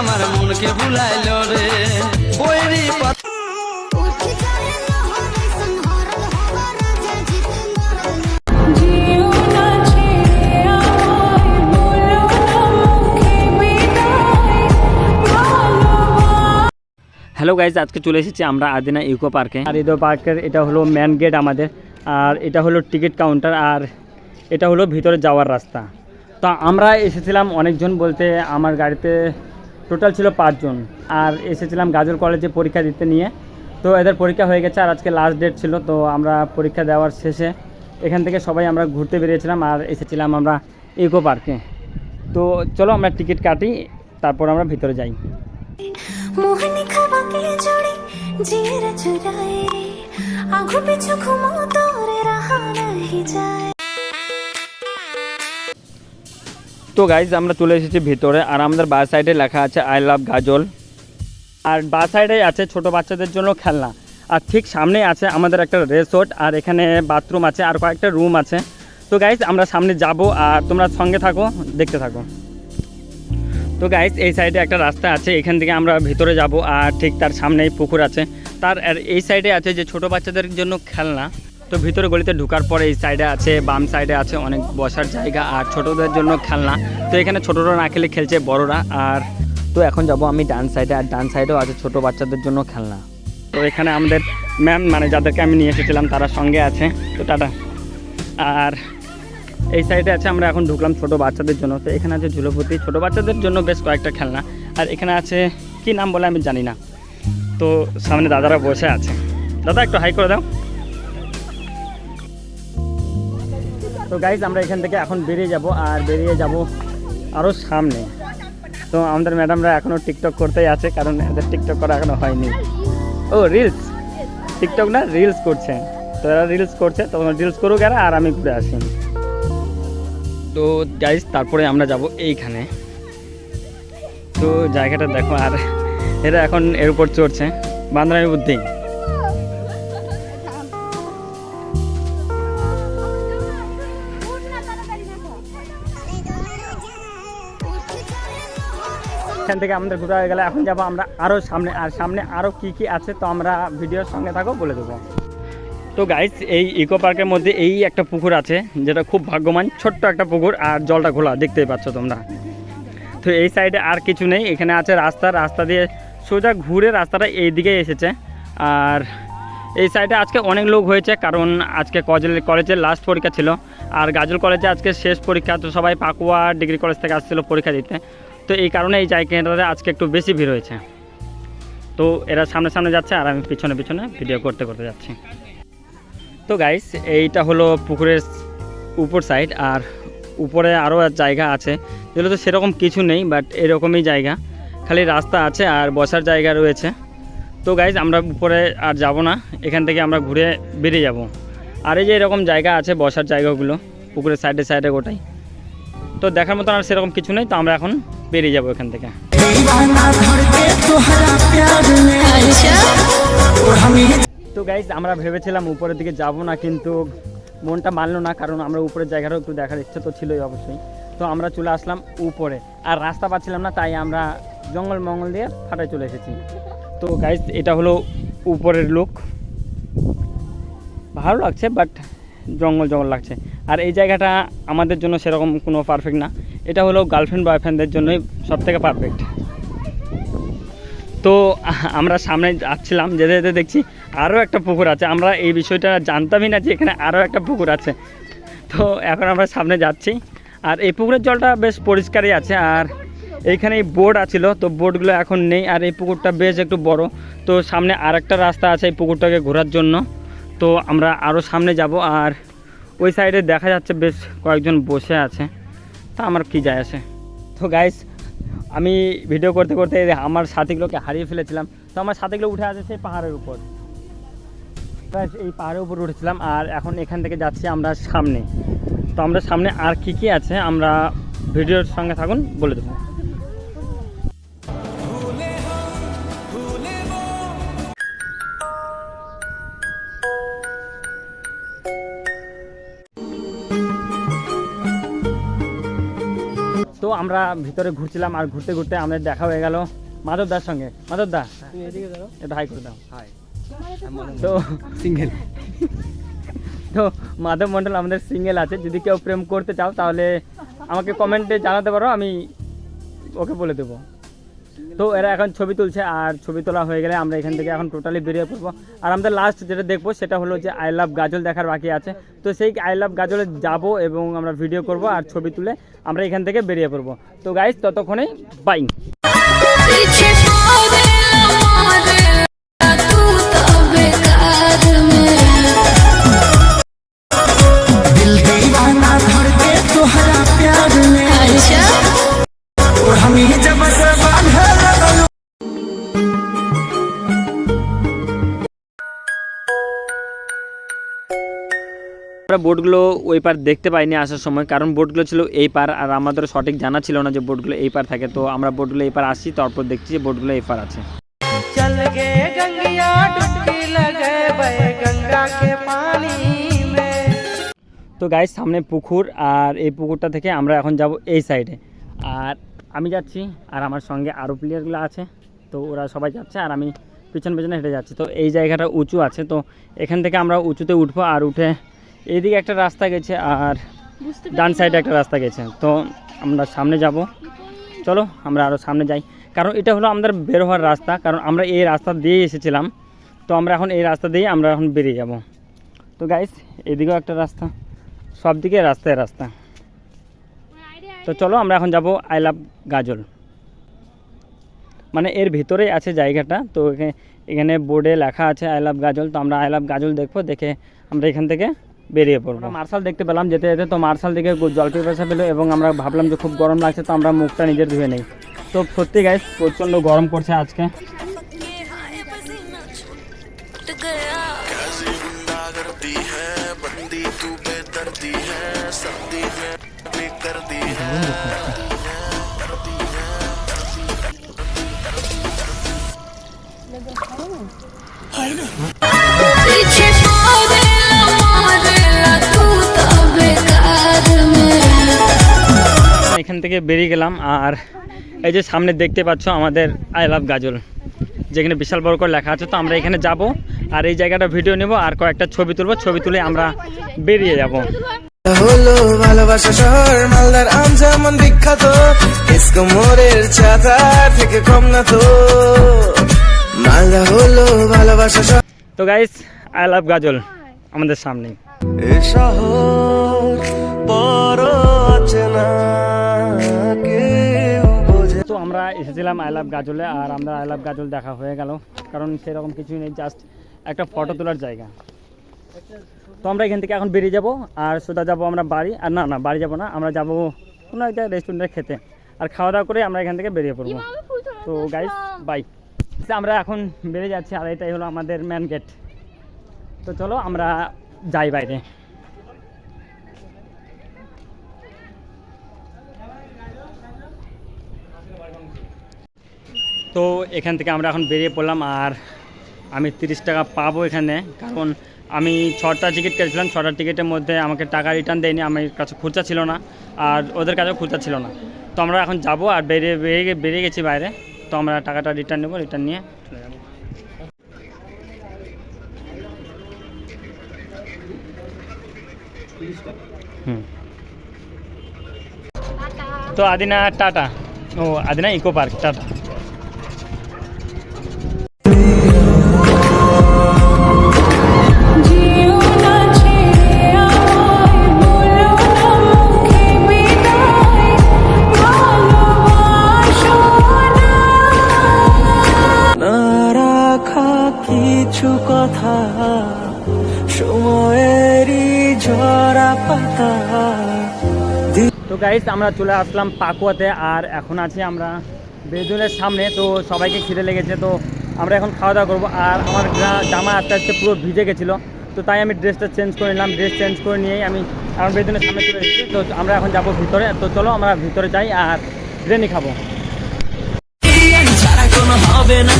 আমার মনকে রে। বৈরি হ্যালো গাইজ আজকে চলে এসেছি আমরা আদিনা ইকো পার্কে। আর ইকো পার্কের এটা হলো ম্যান গেট আমাদের। আর এটা হলো টিকিট কাউন্টার আর এটা হলো ভিতরে যাওয়ার রাস্তা। তো আমরা এসেছিলাম অনেকজন বলতে আমার গাড়িতে টোটাল ছিল পাঁচজন। আর এসেছিলাম গাজল কলেজে পরীক্ষা দিতে নিয়ে। তো এদের পরীক্ষা হয়ে গেছে আর আজকে লাস্ট ডেট ছিল। তো আমরা পরীক্ষা দেওয়ার শেষে এখান থেকে সবাই আমরা ঘুরতে বেরিয়েছিলাম আর এসেছিলাম আমরা ইকো পার্কে তো চলো আমরা টিকিট কাটি, তারপর আমরা ভিতরে যাই। আঘু পিছু ঘুমো, তোরে রাহা নাহি যায়। তো গাইজ আমরা চলে এসেছি ভিতরে, আর আমাদের বা সাইডে লেখা আছে আই লাভ গাজল। আর বা সাইডে আছে ছোট বাচ্চাদের জন্য খেলনা। আর ঠিক সামনে আছে আমাদের একটা রেসর্ট আর এখানে বাথরুম আছে, আর কয়েকটা রুম আছে। তো গাইজ আমরা সামনে যাব, আর তোমরা সঙ্গে থাকো, দেখতে থাকো। তো গাইজ এই সাইডে একটা রাস্তা আছে, এখান থেকে আমরা ভিতরে যাব, আর ঠিক তার সামনেই পুকুর আছে। তার এই সাইডে আছে যে ছোট বাচ্চাদের জন্য খেলনা। তো ভিতরে গলিতে ঢোকার পরে এই সাইডে আছে, বাম সাইডে আছে, অনেক বসার জায়গা আর ছোটদের জন্য খেলনা। তো এখানে ছোটরা না খেলে খেলছে বড়রা। আর তো এখন যাব আমি ডান সাইডে আর ডান সাইডেও আছে ছোট বাচ্চাদের জন্য খেলনা। তো এখানে আমাদের ম্যাম মানে যাদেরকে আমি নিয়ে এসেছিলাম, তারা সঙ্গে আছে। তো টাটা। আর এই সাইডে আছে, আমরা এখন ঢুকলাম ছোট বাচ্চাদের জন্য। তো এখানে আছে ঝুলোপতি। ছোট বাচ্চাদের জন্য বেশ কয়েকটা খেলনা। আর এখানে আছে, কি নাম বলে আমি জানি না। তো সামনে দাদারা বসে আছে। দাদা, একটু হাই করে দাও। তো গাইজ আমরা এখান থেকে এখন বেরিয়ে যাব আর বেরিয়ে যাব আরও সামনে। তো আমাদের ম্যাডামরা এখনও টিকটক করতেই আছে, কারণ এদের টিকটক করা এখনও হয়নি। ও রিলস টিকটক না রিলস করছে। তো এরা রিলস করছে, তো রিলস করুক এরা, আর আমি ঘুরে আসি। তো গাইজ তারপরে আমরা যাব এইখানে। তো জায়গাটা দেখো, আর এরা এখন এর উপর চড়ছে। বান্দরামি বুদ্ধি। এখান থেকে আমাদের ঘুরে হয়ে গেলে এখন যাব আমরা আরও সামনে, আর সামনে আরও কি কি আছে তো আমরা ভিডিওর সঙ্গে থাকো, বলে দেবো। তো গাইস এই ইকো পার্কের মধ্যে এই একটা পুকুর আছে, যেটা খুব ভাগ্যমান ছোট্ট একটা পুকুর আর জলটা খোলা, দেখতেই পাচ্ছ তোমরা। তো এই সাইডে আর কিছু নেই, এখানে আছে রাস্তা রাস্তা দিয়ে সোজা ঘুরে রাস্তাটা এই দিকে এসেছে। আর এই সাইডে আজকে অনেক লোক হয়েছে, কারণ আজকে কলেজের কলেজের লাস্ট পরীক্ষা ছিল। আর গাজল কলেজে আজকে শেষ পরীক্ষা, তো সবাই পাকুয়া ডিগ্রি কলেজ থেকে আসছিল পরীক্ষা দিতে। তো এই কারণে এই জায়গাটাতে আজকে একটু বেশি ভিড় হয়েছে। তো এরা সামনে সামনে যাচ্ছে আর আমি পিছনে পিছনে ভিডিও করতে করতে যাচ্ছি। তো গাইস এইটা হলো পুকুরের উপর সাইড আর উপরে আরও জায়গা আছে। যেগুলো তো সেরকম কিছু নেই বাট এরকমই জায়গা। খালি রাস্তা আছে আর বসার জায়গা রয়েছে। তো গাইজ আমরা উপরে আর যাব না। এখান থেকে আমরা ঘুরে বেরিয়ে যাব। আর এই যে এরকম জায়গা আছে, বসার জায়গাগুলো, পুকুরের সাইডে সাইডে গোটাই। তো দেখার মতন আর সেরকম কিছু নেই। তো আমরা এখন বেরিয়ে যাব এখান থেকে। তো গাইজ আমরা ভেবেছিলাম উপরের দিকে যাব না, কিন্তু মনটা মানলো না, কারণ আমরা উপরের জায়গাটাও একটু দেখার ইচ্ছে তো ছিলই অবশ্যই। তো আমরা চলে আসলাম উপরে। আর রাস্তা পাচ্ছিলাম না, তাই আমরা জঙ্গল মঙ্গল দিয়ে ফাটায় চলে এসেছি। তো গাইজ এটা হলো উপরের লোক ভালো লাগছে বাট জঙ্গল জঙ্গল লাগছে। আর এই জায়গাটা আমাদের জন্য সেরকম কোনো পারফেক্ট না। এটা হলো গার্লফ্রেন্ড বয়ফ্রেন্ডদের জন্যই সব থেকে পারফেক্ট তো আমরা সামনে যাচ্ছিলাম, যেতে যেতে দেখছি আরও একটা পুকুর আছে। আমরা এই বিষয়টা জানতামই না যে এখানে আরও একটা পুকুর আছে। তো এখন আমরা সামনে যাচ্ছি। আর এই পুকুরের জলটা বেশ পরিষ্কারই আছে। আর এইখানে এই বোর্ড আছিল, তো বোর্ডগুলো এখন নেই। আর এই পুকুরটা বেশ একটু বড়। তো সামনে আর একটা রাস্তা আছে এই পুকুরটাকে ঘোরার জন্য। তো আমরা আরও সামনে যাব। আর ওই সাইডে দেখা যাচ্ছে বেশ কয়েকজন বসে আছে। তা আমার কী যায় আসে তো গাইস আমি ভিডিও করতে করতে আমার সাথীগুলোকে হারিয়ে ফেলেছিলাম। তো আমার সাথীগুলো উঠে আছে সেই পাহাড়ের উপর। এই পাহাড়ের উপর উঠেছিলাম আর এখন এখান থেকে যাচ্ছি আমরা সামনে। তো আমরা সামনে আর কী কী আছে, আমরা ভিডিওর সঙ্গে থাকুন, বলে দেবো। আমরা ভিতরে ঘুরছিলাম আর ঘুরতে ঘুরতে আমাদের দেখা হয়ে গেল মাধবদার সঙ্গে। মাধবদা এটা হাই করে দাও। হাই তো সিঙ্গেল তো মাধব মণ্ডল আমাদের সিঙ্গেল আছে। যদি কেউ প্রেম করতে চাও তাহলে আমাকে কমেন্টে জানাতে পারো আমি ওকে বলে দেবো। তো এরা এখন ছবি তুলছে আর ছবি তোলা হয়ে গেলে আমরা এখান থেকে এখন টোটালি বেরিয়ে পড়ব। আর আমাদের লাস্ট যেটা দেখব সেটা হলো যে আই লাভ গাজল দেখার বাকি আছে। তো সেই আই লাভ গাজলে যাব এবং আমরা ভিডিও করব আর ছবি তুলে আমরা এখান থেকে বেরিয়ে পড়ব। তো গাইজ ততক্ষণেই বাই আমরা বোটগুলো ওই পার দেখতে পাইনি আসার সময় কারণ বোটগুলো ছিল এই পার আর আমাদের সঠিক জানা ছিল না যে বোটগুলো এই পার থাকে। তো আমরা বোটগুলো এই পার আসি তারপর দেখছি যে বোটগুলো এই পার আছে। তো গাইজ সামনে পুকুর আর এই পুকুরটা থেকে আমরা এখন যাব এই সাইডে আর আমি যাচ্ছি আর আমার সঙ্গে আরও প্লেয়ারগুলো আছে। তো ওরা সবাই যাচ্ছে আর আমি পিছন পিছনে হেঁটে যাচ্ছি। তো এই জায়গাটা উঁচু আছে তো এখান থেকে আমরা উঁচুতে উঠবো আর উঠে এইদিকে একটা রাস্তা গেছে আর ডান সাইডে একটা রাস্তা গেছে। তো আমরা সামনে যাব। চলো আমরা আরও সামনে যাই। কারণ এটা হলো আমাদের বের হওয়ার রাস্তা। কারণ আমরা এই রাস্তা দিয়ে এসেছিলাম। তো আমরা এখন এই রাস্তা দিয়ে আমরা এখন বেরিয়ে যাব। তো গাইস এদিকেও একটা রাস্তা। সব দিকে রাস্তায় রাস্তা। তো চলো আমরা এখন যাব আই লাভ গাজল। মানে এর ভিতরেই আছে জায়গাটা। তো এখানে- এখানে বোর্ডে লেখা আছে আই লাভ গাজল। তো আমরা আই লাভ গাজল দেখব। দেখে আমরা এখান থেকে বেরিয়ে পড়বো মার্শাল দেখতে পেলাম যেতে যেতে তো মার্শাল দিকে জলটি পেশা পেলো এবং আমরা ভাবলাম যে খুব গরম লাগছে তো আমরা মুখটা নিজের ধুয়ে নেই তো সত্যি গাইস প্রচণ্ড গরম পড়ছে আজকে I know. থেকে বেরিয়ে গেলাম আর এই যে সামনে দেখতে পাচ্ছ আমাদের আই লাভ গাজল যেখানে বিশাল বড় করে লেখা আছে। তো আমরা এখানে যাব আর এই জায়গাটা ভিডিও নেব আর কয়েকটা ছবি তুলবো ছবি তুলে আমরা বেরিয়ে যাব। হলো ভালোবাসা শহর মালদার আম যেমন বিখ্যাত মোড়ের থেকে কম না তো। মালদা হলো ভালোবাসা শহর। তো গাইস আই লাভ গাজল আমাদের সামনে এ শহর বড় অচেনা তো আমরা এসেছিলাম আই লাভ গাজলে আর আমরা আই লাভ গাজল দেখা হয়ে গেল। কারণ সেরকম কিছুই নেই জাস্ট একটা ফটো তোলার জায়গা। তো আমরা এখান থেকে এখন বেরিয়ে যাব আর সোজা যাব আমরা বাড়ি আর না না বাড়ি যাব না আমরা যাব কোনো একটা রেস্টুরেন্টে খেতে। আর খাওয়া দাওয়া করে আমরা এখান থেকে বেরিয়ে পড়ব। তো গাইস বাই আমরা এখন বেরিয়ে যাচ্ছি আর এটাই হলো আমাদের ম্যান গেট তো চলো আমরা যাই বাইরে। তো এখান থেকে আমরা এখন বেরিয়ে পড়লাম আর আমি তিরিশ টাকা পাবো এখানে। কারণ আমি ছটা টিকিট কেটেছিলাম, ছটা টিকিটের মধ্যে আমাকে টাকা রিটার্ন দেয়নি, আমার কাছে খুচরা ছিল না আর ওদের কাছেও খুচরা ছিল না। তো আমরা এখন যাব আর বেরিয়ে বেরিয়ে বেরিয়ে গেছি বাইরে। তো আমরা টাকাটা রিটার্ন নেব রিটার্ন নিয়ে হুম। তো আদিনা টাটা। ও, আদিনা ইকো পার্ক, টাটা। তো গাইস আমরা চলে আসলাম পাকুয়াতে আর এখন আছি আমরা বেদুলের সামনে। তো সবাইকে খিদে লেগেছে, তো আমরা এখন খাওয়া দাওয়া করব। আর আমার জামা আস্তে আস্তে পুরো ভিজে গেছিল, তো তাই আমি ড্রেসটা চেঞ্জ করে নিলাম। ড্রেস চেঞ্জ করে নিয়েই আমি আমার বেদুনের সামনে চলে এসেছি। তো আমরা এখন যাব ভিতরে। তো চলো আমরা ভিতরে যাই আর বিরিয়ানি খাব। হবে না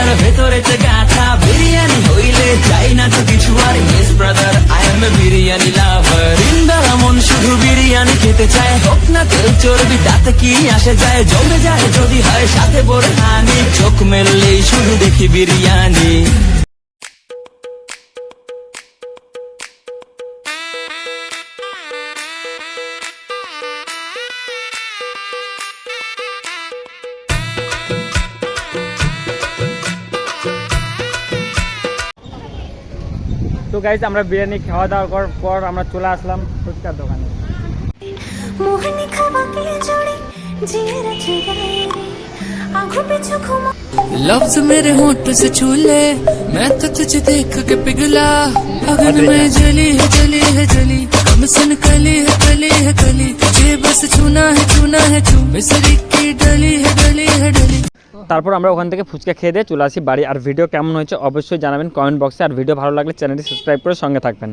বলি যার ভেতরেতে গাথা বিরিয়ানি হইলে চাই না তো কিছু আর। Miss brother I am a biryani lover ইন্দারা মন শুধু বিরিয়ানি খেতে চায়। হোক না তেল চর্বি, তাতে কি আসে যায়? জমে যায় যদি হয় সাথে বোর হানি চোখ মেললেই শুধু দেখি বিরিয়ানি। তো গাইজ আমরা বিরিয়ানি খাওয়া দাওয়া করার পর আমরা চলে আসলাম ফুচকার দোকানে मोहनी खवा के जोड़ी जियरा चुराए रे आंखों पे घुमा लफ्ज मेरे होंठ से छूले मैं तो तुझे देख के पिघला अगन में जली है जली है जली कम सुन कली है कली है कली तुझे बस छूना है छूना है छू मिसरी की डली है डली है डली তারপর আমরা ওখান থেকে ফুচকা খেয়ে দিয়ে চলে আসি বাড়ি। আর ভিডিও কেমন হয়েছে অবশ্যই জানাবেন কমেন্ট বক্সে আর ভিডিও ভালো লাগলে চ্যানেলটি সাবস্ক্রাইব করে সঙ্গে থাকবেন।